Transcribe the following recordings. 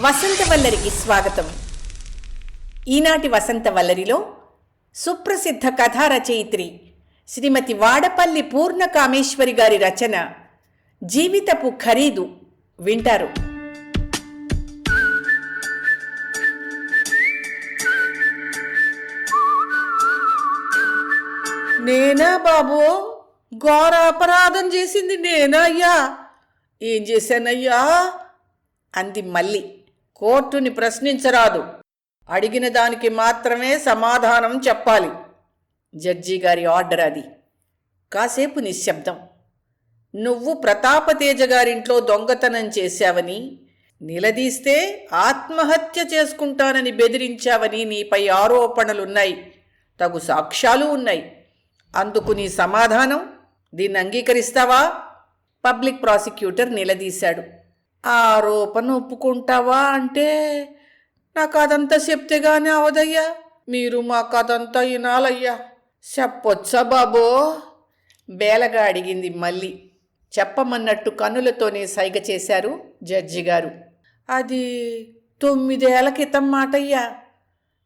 వసంత వల్లరికి స్వాగతం. ఈనాటి వసంత వల్లరిలో సుప్రసిద్ధ కథా రచయిత్రి శ్రీమతి వాడపల్లి పూర్ణ కామేశ్వరి గారి రచన జీవితపు ఖరీదు వింటారు. నేనా బాబు? ఘోర అపరాధం చేసింది నేనా అయ్యా? ఏం చేశానయ్యా? అంది మళ్ళీ కోర్టుని ప్రశ్నించరాదు. అడిగిన దానికి మాత్రమే సమాధానం చెప్పాలి. జడ్జి గారి ఆర్డర్ అది. కాసేపు నిశ్శబ్దం. నువ్వు ప్రతాపతేజ గారింట్లో దొంగతనం చేశావని నిలదీస్తే ఆత్మహత్య చేసుకుంటానని బెదిరించావని నీపై ఆరోపణలున్నాయి. తగు సాక్ష్యాలు ఉన్నాయి. అందుకు నీ సమాధానం దీన్ని అంగీకరిస్తావా? Public prosecutor నిలదీశాడు. ఆరోపణ ఒప్పుకుంటావా అంటే నాకు అదంతా చెప్తే గాని అవదయ్యా. మీరు మాకు అదంతా వినాలయ్యా చెప్పొచ్చా బాబో? బేలగా అడిగింది మళ్ళీ. చెప్పమన్నట్టు కన్నులతోనే సైగ చేశారు జడ్జి గారు. అది తొమ్మిదేళ్ళ క్రితం మాటయ్యా.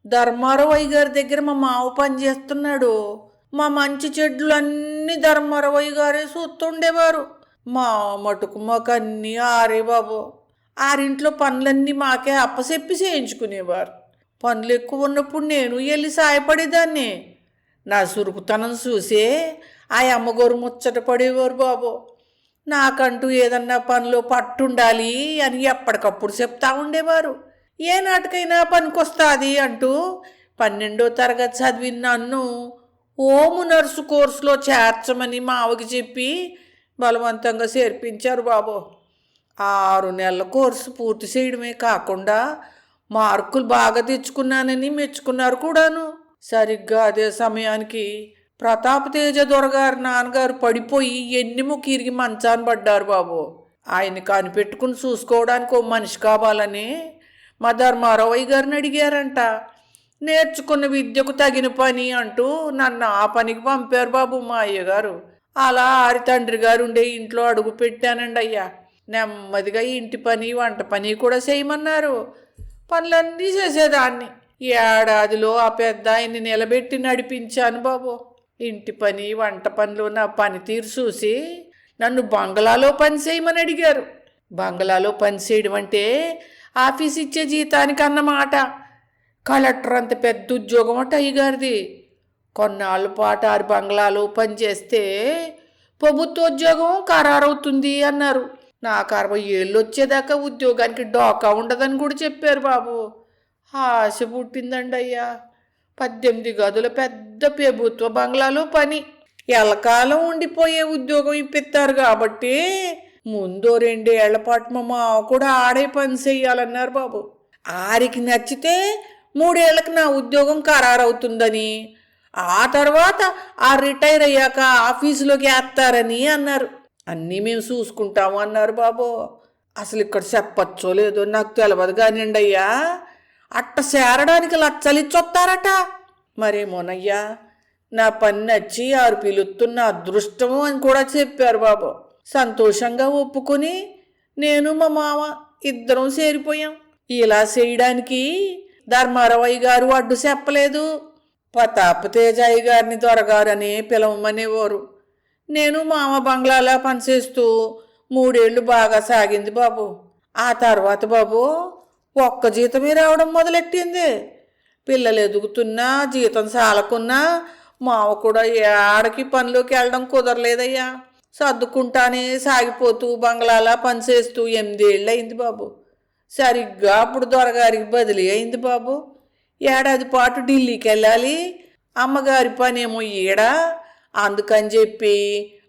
ధర్మారవయ్య గారి దగ్గర మా మావ పని చేస్తున్నాడు. మా మంచి చెడ్లు అన్నీ ధర్మారవయ్య గారే చూస్తుండేవారు. మా మటుకు మాకు అన్నీ ఆరే బాబు. ఆరింట్లో పనులన్నీ మాకే అప్పసెప్పి చేయించుకునేవారు. పనులు ఎక్కువ ఉన్నప్పుడు నేను వెళ్ళి సాయపడేదాన్ని. నా సురుకుతనం చూసే ఆ అమ్మగోరు ముచ్చట పడేవారు బాబు. నాకంటూ ఏదన్నా పనిలో పట్టుండాలి అని ఎప్పటికప్పుడు చెప్తా ఉండేవారు. ఏ నాటికైనా పనికొస్తుంది అంటూ పన్నెండో తరగతి చదివిన నన్ను ఓము నర్సు కోర్సులో చేర్చమని మావకి చెప్పి బలవంతంగా చేర్పించారు బాబు. ఆరు నెలల కోర్సు పూర్తి చేయడమే కాకుండా మార్కులు బాగా తెచ్చుకున్నానని మెచ్చుకున్నారు కూడాను. సరిగ్గా అదే సమయానికి ప్రతాపతేజ దొరగారు నాన్నగారు పడిపోయి ఎన్ని ఇరిగి మంచాన పడ్డారు బాబు. ఆయన కనిపెట్టుకుని చూసుకోవడానికి ఓ మనిషి కావాలని మా ధర్మారావయ్య గారిని అడిగారంట. నేర్చుకున్న విద్యకు తగిన పని అంటూ నన్ను ఆ పనికి పంపారు బాబు మా అయ్యగారు. అలా ఆరి తండ్రి గారు ఉండే ఇంట్లో అడుగు పెట్టానండి అయ్యా. నెమ్మదిగా ఇంటి పని వంట పని కూడా చేయమన్నారు. పనులన్నీ చేసేదాన్ని. ఏడాదిలో ఆ పెద్ద ఆయన్ని నిలబెట్టి నడిపించాను బాబు. ఇంటి పని వంట పనులు నా పనితీరు చూసి నన్ను బంగ్లాలో పని చేయమని అడిగారు. బంగ్లాలో పని చేయడం అంటే ఆఫీస్ ఇచ్చే జీతానికి అన్నమాట కలెక్టర్ అంత పెద్ద ఉద్యోగం అట అయ్యగారిది. కొన్నాళ్ళ పాటు ఆరు బంగ్లాలో పనిచేస్తే ప్రభుత్వ ఉద్యోగం ఖరారవుతుంది అన్నారు. నాకు అరవై ఏళ్ళు వచ్చేదాకా ఉద్యోగానికి డోకా ఉండదని కూడా చెప్పారు బాబు. ఆశ పుట్టిందండి అయ్యా పద్దెనిమిది గదుల పెద్ద ప్రభుత్వ బంగ్లాలో పని. ఎలకాలం ఉండిపోయే ఉద్యోగం ఇప్పిస్తారు కాబట్టి ముందో రెండేళ్ళ పాటు మా మావ కూడా ఆడే పని చెయ్యాలన్నారు బాబు. ఆరికి నచ్చితే మూడేళ్ళకు నా ఉద్యోగం ఖరారవుతుందని ఆ తర్వాత ఆ రిటైర్ అయ్యాక ఆఫీసులోకి వేస్తారని అన్నారు. అన్నీ మేము చూసుకుంటాము అన్నారు బాబు. అసలు ఇక్కడ చెప్పచ్చో లేదో నాకు తెలియదు కానివ్వండి అయ్యా. అట్ట చేరడానికి లచ్చలిచ్చొత్తారట మరేమోనయ్యా. నా పని నచ్చి ఆరు పిలుస్తున్న అదృష్టము అని కూడా చెప్పారు బాబు. సంతోషంగా ఒప్పుకొని నేను మా మామ ఇద్దరం చేరిపోయాం. ఇలా చేయడానికి ధర్మారవయ్య గారు అడ్డు చెప్పలేదు. ప్రతాపతేజయ్య గారిని దొరగారని పిలవమనేవారు. నేను మామ బంగ్లాలో పనిచేస్తూ మూడేళ్ళు బాగా సాగింది బాబు. ఆ తర్వాత బాబు ఒక్క జీతమే రావడం మొదలెట్టింది. పిల్లలు ఎదుగుతున్నా జీతం సాలకున్నా మావ కూడా ఏడకి పనిలోకి వెళ్ళడం కుదరలేదయ్యా. సర్దుకుంటానే సాగిపోతూ బంగ్లాలా పనిచేస్తూ ఎనిమిదేళ్ళు అయింది బాబు. సరిగ్గా అప్పుడు దొరగారికి బదిలీ అయింది బాబు. ఏడాది పాటు ఢిల్లీకి వెళ్ళాలి అమ్మగారి పనేమో ఈడ. అందుకని చెప్పి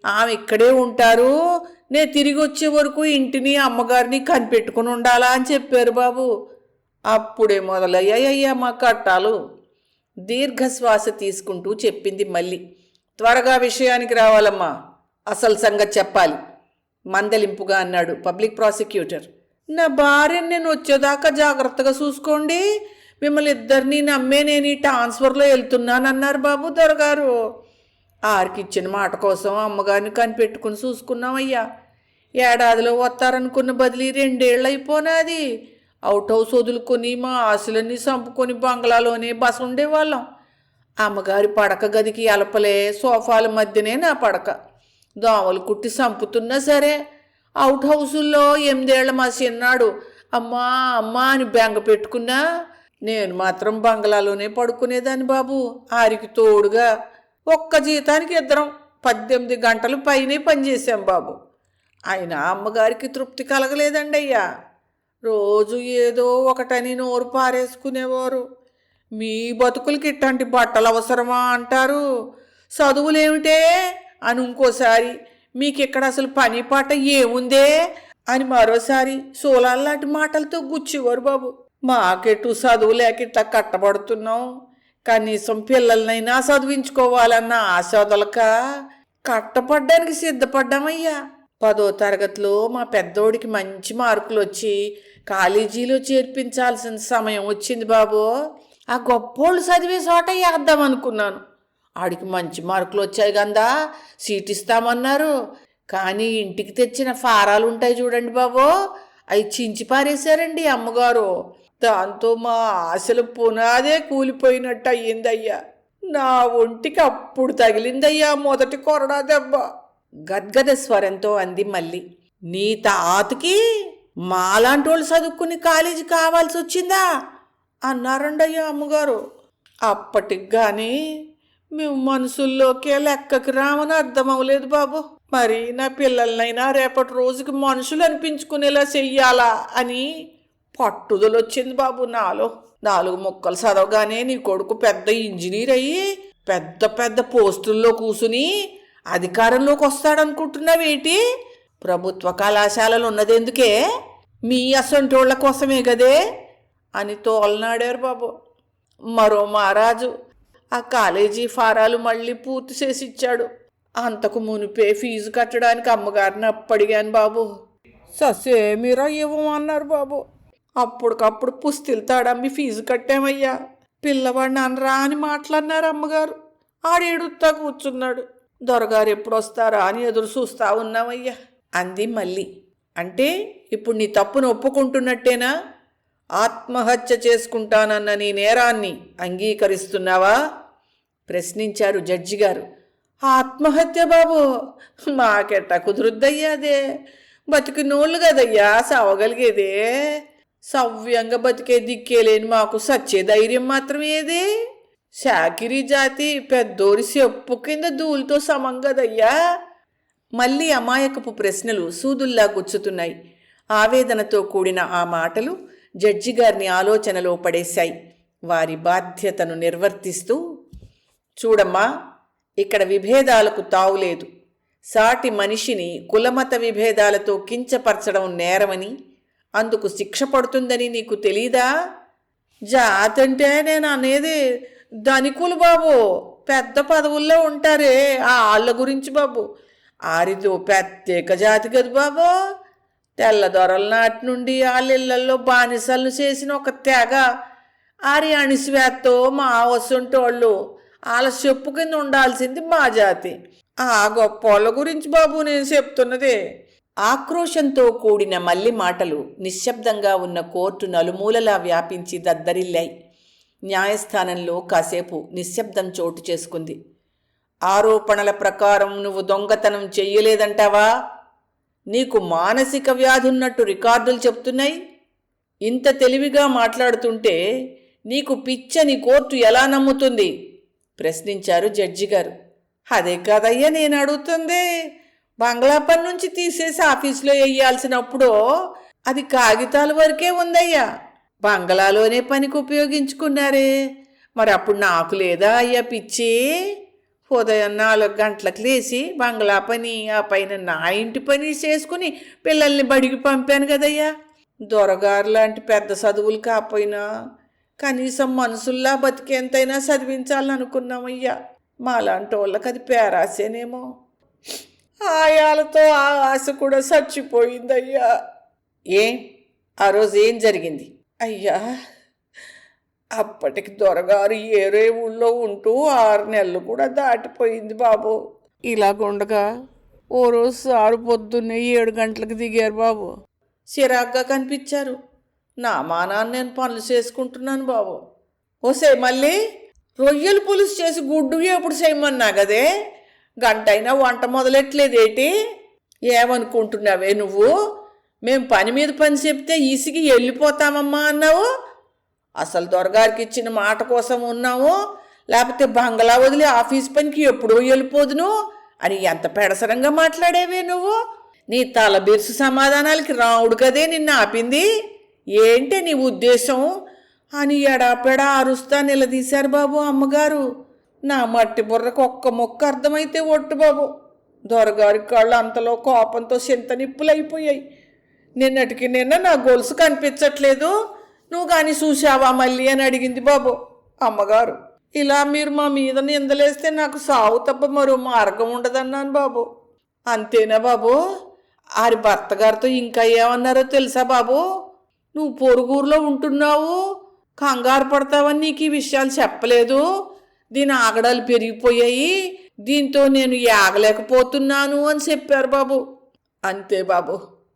ఆమె ఇక్కడే ఉంటారు. నేను తిరిగి వచ్చే వరకు ఇంటిని అమ్మగారిని కనిపెట్టుకుని ఉండాలా అని చెప్పారు బాబు. అప్పుడే మొదలయ్యాయ్యా మా కట్టాలు. దీర్ఘశ్వాస తీసుకుంటూ చెప్పింది మళ్ళీ. త్వరగా విషయానికి రావాలమ్మా. అసలు సంగతి చెప్పాలి. మందలింపుగా అన్నాడు పబ్లిక్ ప్రాసిక్యూటర్. నా భార్యను నేను వచ్చేదాకా జాగ్రత్తగా చూసుకోండి. మిమ్మల్ని ఇద్దరిని నమ్మే నేను ఈ ట్రాన్స్ఫర్లో వెళ్తున్నానన్నారు బాబు దొరగారు. ఆరికిచ్చిన మాట కోసం అమ్మగారిని కనిపెట్టుకుని చూసుకున్నామయ్యా. ఏడాదిలో వస్తారనుకున్న బదిలీ రెండేళ్ళు అయిపోనాది అవుట్ హౌస్ వదులుకొని మా ఆశలన్నీ చంపుకొని బంగ్లాలోనే బస ఉండేవాళ్ళం. అమ్మగారి పడక గదికి అలపలే సోఫాల మధ్యనే నా పడక. దోమలు కుట్టి చంపుతున్నా సరే. అవుట్ హౌసుల్లో ఎనిమిదేళ్ళ మా చిన్నాడు అమ్మా అమ్మా అని బెంగ పెట్టుకున్నా నేను మాత్రం బంగ్లాలోనే పడుకునేదాన్ని బాబు. ఆరికి తోడుగా ఒక్క జీతానికి ఇద్దరం పద్దెనిమిది గంటలు పైనే పనిచేశాం బాబు. అయినా అమ్మగారికి తృప్తి కలగలేదండి అయ్యా. రోజు ఏదో ఒకటని నోరు పారేసుకునేవారు. మీ బతుకులకి ఇట్లాంటి బట్టలు అవసరమా అంటారు? చదువులేమిటే? అని ఇంకోసారి మీకు ఇక్కడ అసలు పని పాట ఏముందే? అని మరోసారి సోలాల్లాంటి మాటలతో గుచ్చేవారు బాబు. మాకెటు చదువు లేక ఇట్లా కట్టబడుతున్నాం కనీసం పిల్లలనైనా చదివించుకోవాలన్న ఆశ వదలక కట్టపడ్డానికి సిద్ధపడ్డామయ్యా. పదో తరగతిలో మా పెద్దోడికి మంచి మార్కులు వచ్చి కాలేజీలో చేర్పించాల్సిన సమయం వచ్చింది బాబు. ఆ గొప్పోళ్ళు చదివే చోట వేద్దాం అనుకున్నాను ఆడికి మంచి మార్కులు వచ్చాయి కదా సీట్ ఇస్తామన్నారు కానీ ఇంటికి తెచ్చిన ఫారాలు ఉంటాయి చూడండి బాబు. అవి చించి పారేశారండి అమ్మగారు. దాంతో మా ఆశలు పునాదే కూలిపోయినట్టు అయ్యిందయ్యా నా ఒంటికి అప్పుడు తగిలిందయ్యా మొదటి కొరడా దెబ్బ. గద్గద స్వరంతో అంది మళ్ళీ నీ తాతకి మాలాంటి వాళ్ళు చదువుకుని కాలేజీ కావాల్సి వచ్చిందా అన్నారండయ్యా అమ్మగారు. అప్పటికి కానీ మేము మనసుల్లోకే లెక్కకి రామని అర్థం అవ్వలేదు బాబు. మరి నా పిల్లలనైనా రేపటి రోజుకి మనుషులు అనిపించుకునేలా చెయ్యాలా అని పట్టుదల వచ్చింది బాబు నాలో. నాలుగు ముక్కలు చదవగానే నీ కొడుకు పెద్ద ఇంజనీర్ అయ్యి పెద్ద పెద్ద పోస్టుల్లో కూసుని అధికారంలోకి వస్తాడనుకుంటున్నావేటి? ప్రభుత్వ కళాశాలలు ఉన్నదెందుకే? మీ అసంటోళ్ళ కోసమే కదే అని తోలనాడారు బాబు. మరో మహారాజు ఆ కాలేజీ ఫారాలు మళ్ళీ పూర్తి చేసి ఇచ్చాడు అంతకు మునిపే ఫీజు కట్టడానికి అమ్మగారిని అప్పడిగాను బాబు. ససేమిరా ఇవ్వమన్నారు బాబు. అప్పటికప్పుడు పుస్తీలు తాడమ్మి ఫీజు కట్టామయ్యా? పిల్లవాడిని అనరా అని మాట్లాడినారు అమ్మగారు. ఆడేడుతా కూర్చున్నాడు. దొరగారు ఎప్పుడొస్తారా అని ఎదురు చూస్తా ఉన్నామయ్యా అంది మళ్ళీ. అంటే ఇప్పుడు నీ తప్పును ఒప్పుకుంటున్నట్టేనా? ఆత్మహత్య చేసుకుంటానన్న నీ నేరాన్ని అంగీకరిస్తున్నావా? ప్రశ్నించారు జడ్జి గారు ఆత్మహత్య బాబు మాకెట్ట కుదురుద్దయ్యాదే? బతికినోళ్ళు కదయ్యా సావగలిగేదే? సవ్యంగా బతికే దిక్కేలేని మాకు సచ్చే ధైర్యం మాత్రం ఏదే? శాకిరి జాతి పెద్దోరి చెప్పు కింద ధూళితో సమం కదయ్యా? మళ్ళీ అమాయకపు ప్రశ్నలు సూదుల్లా గుచ్చుతున్నాయి. ఆవేదనతో కూడిన ఆ మాటలు జడ్జి గారిని ఆలోచనలో పడేశాయి. వారి బాధ్యతను నిర్వర్తిస్తూ చూడమ్మా ఇక్కడ విభేదాలకు తావులేదు సాటి మనిషిని కులమత విభేదాలతో కించపరచడం నేరమని అందుకు శిక్ష పడుతుందని నీకు తెలీదా? జాతంటే నేను అనేది ధనికులు బాబు. పెద్ద పదవుల్లో ఉంటారే ఆ వాళ్ళ గురించి బాబు. ఆరిదో ప్రత్యేక జాతి కదా బాబు. తెల్లదొరల నాటి నుండి వాళ్ళిళ్ళల్లో బానిసలు చేసిన ఒక తెగ. ఆరి అణిసివేత్తో మా వస్తుంటోళ్ళు వాళ్ళ చెప్పు కింద ఉండాల్సింది మా జాతి. ఆ గొప్ప వాళ్ళ గురించి బాబు నేను చెప్తున్నదే. ఆక్రోశంతో కూడిన మల్లి మాటలు నిశ్శబ్దంగా ఉన్న కోర్టు నలుమూలలా వ్యాపించి దద్దరిల్లాయి. న్యాయస్థానంలో కాసేపు నిశ్శబ్దం చోటు చేసుకుంది. ఆరోపణల ప్రకారం నువ్వు దొంగతనం చెయ్యలేదంటావా? నీకు మానసిక వ్యాధి ఉన్నట్టు రికార్డులు చెప్తున్నాయి. ఇంత తెలివిగా మాట్లాడుతుంటే నీకు పిచ్చని కోర్టు ఎలా నమ్ముతుంది? ప్రశ్నించారు జడ్జి గారు అదే కాదయ్యా నేను అడుగుతుందే బంగ్లా పని నుంచి తీసేసి ఆఫీసులో వేయాల్సినప్పుడు అది కాగితాల వరకే ఉందయ్యా. బంగ్లాలోనే పనికి ఉపయోగించుకున్నారే. మరి అప్పుడు నాకు లేదా అయ్యా పిచ్చి? ఉదయం నాలుగు గంటలకు లేచి బంగ్లా పని ఆ పైన నా ఇంటి పని చేసుకుని పిల్లల్ని బడికి పంపాను కదయ్యా. దొరగారు లాంటి పెద్ద చదువులు కాకపోయినా కనీసం మనసుల్లా బతికేంతైనా చదివించాలని అనుకున్నామయ్యా మాలాంటి వాళ్ళకి అది పేరాసేనేమో. ఆయాలతో ఆ ఆశ కూడా చచ్చిపోయిందయ్యా. ఏం? ఆ రోజు ఏం జరిగింది? అయ్యా అప్పటికి దొరగారు ఏరే ఊళ్ళో ఉంటూ ఆరు నెలలు కూడా దాటిపోయింది బాబు. ఇలాగుండగా ఓ రోజు సారు పొద్దున్నే ఏడు గంటలకు దిగారు బాబు. చిరాగ్గా కనిపించారు. నా మానాన్ని నేను పనులు చేసుకుంటున్నాను బాబు. ఓసే మళ్ళీ రొయ్యలు పులుసు చేసి గుడ్డు ఎప్పుడు చేయమన్నా కదే గంట అయినా వంట మొదలెట్లేదేటి ఏమనుకుంటున్నావే నువ్వు? మేము పని మీద పని చెప్తే ఈసికి వెళ్ళిపోతామమ్మా అన్నావు? అసలు దొరగారికి ఇచ్చిన మాట కోసం ఉన్నావు? లేకపోతే బంగ్లా వదిలి ఆఫీస్ పనికి ఎప్పుడో వెళ్ళిపోదును అని ఎంత పెడసరంగా మాట్లాడేవే నువ్వు? నీ తల బిరుసు సమాధానాలకి రావుడు కదే నిన్ను ఆపింది? ఏంటే నీ ఉద్దేశం? అని ఎడాపెడా అరుస్తా నిలదీశారు బాబు అమ్మగారు. నా మట్టి బుర్రకు ఒక్క మొక్క అర్థమైతే ఒట్టు బాబు. దొరగారి కాళ్ళు అంతలో కోపంతో చింత నిప్పులైపోయాయి. నిన్నటికి నిన్న నా గొలుసు కనిపించట్లేదు. నువ్వు కానీ చూసావా మళ్ళీ అని అడిగింది బాబు అమ్మగారు. ఇలా మీరు మా మీద నిందలేస్తే నాకు సావు తప్ప మరో మార్గం ఉండదన్నాను బాబు. అంతేనా బాబు? ఆరి భర్త గారితో ఇంకా ఏమన్నారో తెలుసా బాబు? నువ్వు పొరుగురులో ఉంటున్నావు. కంగారు పడతావని నీకు ఈ విషయాలు చెప్పలేదు. దీని ఆగడాలు పెరిగిపోయాయి. దీంతో నేను యాగలేకపోతున్నాను అని చెప్పారు బాబు. అంతే బాబు.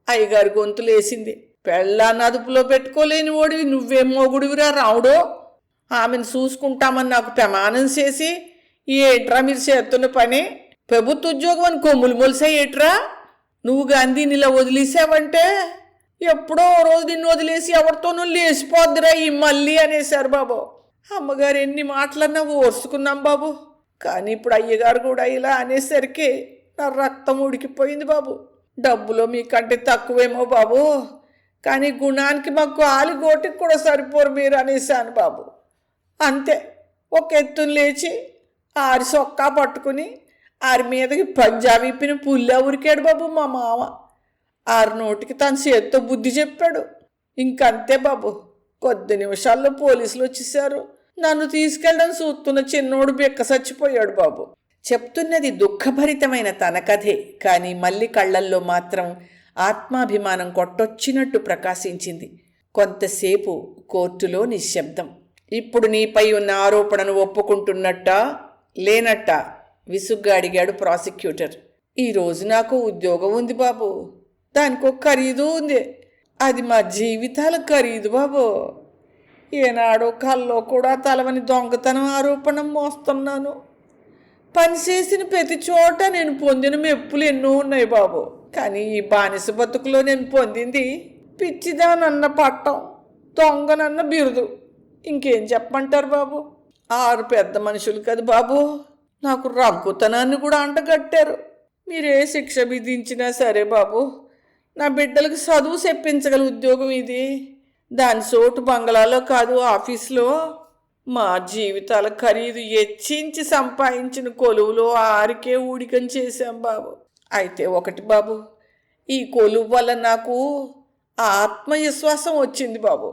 అయ్యగారి గొంతు లేసింది పెళ్ళాన్ని అదుపులో పెట్టుకోలేని ఓడివి నువ్వేం మొగుడివిరా రావుడో ఆమెను చూసుకుంటామని నాకు ప్రమాణం చేసి ఏట్రా మీరు చేస్తున్న పని? ప్రభుత్వ ఉద్యోగం అని కొమ్ములు మొలిసా ఏట్రా? నువ్వు గాంధీని ఇలా వదిలేసావంటే? ఎప్పుడో ఓ రోజు నిన్ను వదిలేసి ఎవరితోనూ లేచిపోద్దిరా ఈ మళ్ళీ అనేశారు బాబు. అమ్మగారు ఎన్ని మాటలన్నా ఓర్చుకున్నాం బాబు. కానీ ఇప్పుడు అయ్యగారు కూడా ఇలా అనేసరికి నా రక్తం ఉడికిపోయింది బాబు. డబ్బులో మీకంటే తక్కువేమో బాబు. కానీ గుణానికి మాకు ఆలిగోటికి కూడా సరిపోరు మీరు అనేసాను బాబు. అంతే ఒక ఎత్తును లేచి ఆరి సొక్కా పట్టుకుని ఆరి మీదకి పంజాబీ పిని పుల్లా ఉరికాడు బాబు మా మామ. ఆరు నోటికి తన చేత్తో బుద్ధి చెప్పాడు. ఇంకంతే బాబు. కొద్ది నిమిషాల్లో పోలీసులు వచ్చేసారు నన్ను తీసుకెళ్ళడం చూస్తున్న చిన్నోడు బెక్క చచ్చిపోయాడు బాబు. చెప్తున్నది దుఃఖభరితమైన తన కథే కానీ మళ్ళీ కళ్ళల్లో మాత్రం ఆత్మాభిమానం కొట్టొచ్చినట్టు ప్రకాశించింది. కొంతసేపు కోర్టులో నిశ్శబ్దం. ఇప్పుడు నీపై ఉన్న ఆరోపణను ఒప్పుకుంటున్నట్టా? లేనట్టా? విసుగ్గా అడిగాడు ప్రాసిక్యూటర్. ఈరోజు నాకు ఉద్యోగం ఉంది బాబు. దానికి ఒక ఖరీదు ఉంది. అది మా జీవితాల ఖరీదు బాబు. ఏనాడో కల్లో కూడా తలవని దొంగతనం ఆరోపణ మోస్తున్నాను. పనిచేసిన ప్రతి చోట నేను పొందిన మెప్పులు ఎన్నో ఉన్నాయి బాబు. కానీ ఈ బానిస బతుకులో నేను పొందింది పిచ్చిదానన్న పట్టం దొంగనన్న బిరుదు. ఇంకేం చెప్పమంటారు బాబు? ఆరు పెద్ద మనుషులు కదా బాబు. నాకు రగ్గుతనాన్ని కూడా అంటగట్టారు. మీరే శిక్ష విధించినా సరే బాబు నా బిడ్డలకు చదువు చెప్పించగల ఉద్యోగం ఇది. దాని చోటు బంగ్లాలో కాదు ఆఫీస్లో. మా జీవితాల ఖరీదు ఎచ్చించి సంపాదించిన కొలువులో ఆరికే ఊడికం చేశాం బాబు. అయితే ఒకటి బాబు ఈ కొలువు వల్ల నాకు ఆత్మవిశ్వాసం వచ్చింది బాబు.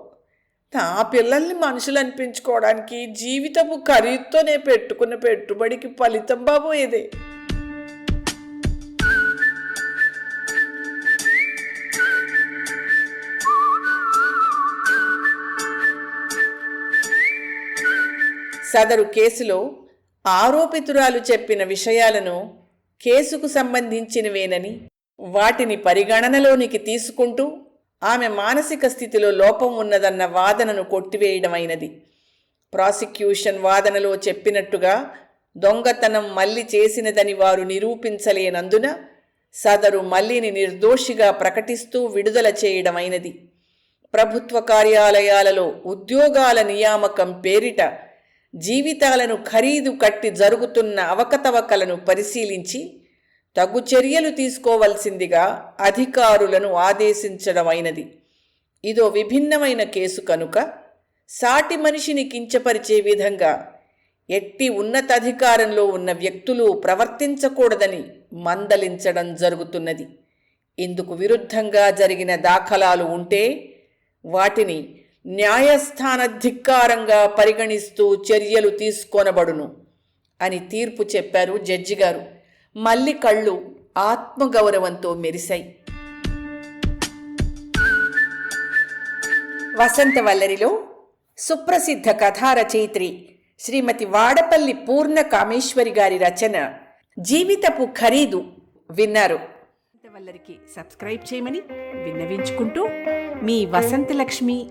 నా పిల్లల్ని మనుషులు అనిపించుకోవడానికి జీవితపు ఖరీదుతోనే పెట్టుకున్న పెట్టుబడికి ఫలితం బాబు ఇదే. సదరు కేసులో ఆరోపితురాలు చెప్పిన విషయాలను కేసుకు సంబంధించినవేనని వాటిని పరిగణనలోనికి తీసుకుంటూ ఆమె మానసిక స్థితిలో లోపం ఉన్నదన్న వాదనను కొట్టివేయడమైనది. ప్రాసిక్యూషన్ వాదనలో చెప్పినట్టుగా దొంగతనం మల్లి చేసినదని వారు నిరూపించలేనందున సదరు మల్లిని నిర్దోషిగా ప్రకటిస్తూ విడుదల చేయడమైనది. ప్రభుత్వ కార్యాలయాలలో ఉద్యోగాల నియామకం పేరిట జీవితాలను ఖరీదు కట్టి జరుగుతున్న అవకతవకలను పరిశీలించి తగు చర్యలు తీసుకోవలసిందిగా అధికారులను ఆదేశించడమైనది ఇదో విభిన్నమైన కేసు కనుక సాటి మనిషిని కించపరిచే విధంగా ఎట్టి ఉన్నతాధికారంలో ఉన్న వ్యక్తులు ప్రవర్తించకూడదని మందలించడం జరుగుతున్నది. ఇందుకు విరుద్ధంగా జరిగిన దాఖలాలు ఉంటే వాటిని న్యాయస్థాన ధిక్కారంగా పరిగణిస్తూ చర్యలు తీసుకొనబడును అని తీర్పు చెప్పారు జడ్జి గారు. మల్లి కళ్ళు ఆత్మగౌరవంతో మెరిశాయి. వసంతవల్లరిలో సుప్రసిద్ధ కథా రచయిత్రి శ్రీమతి వాడపల్లి పూర్ణ కామేశ్వరి గారి రచన జీవితపు ఖరీదు విన్నారు. వల్లరికి సబ్స్క్రైబ్ చేయమని విన్నవించుకుంటూ మీ వసంతలక్ష్మి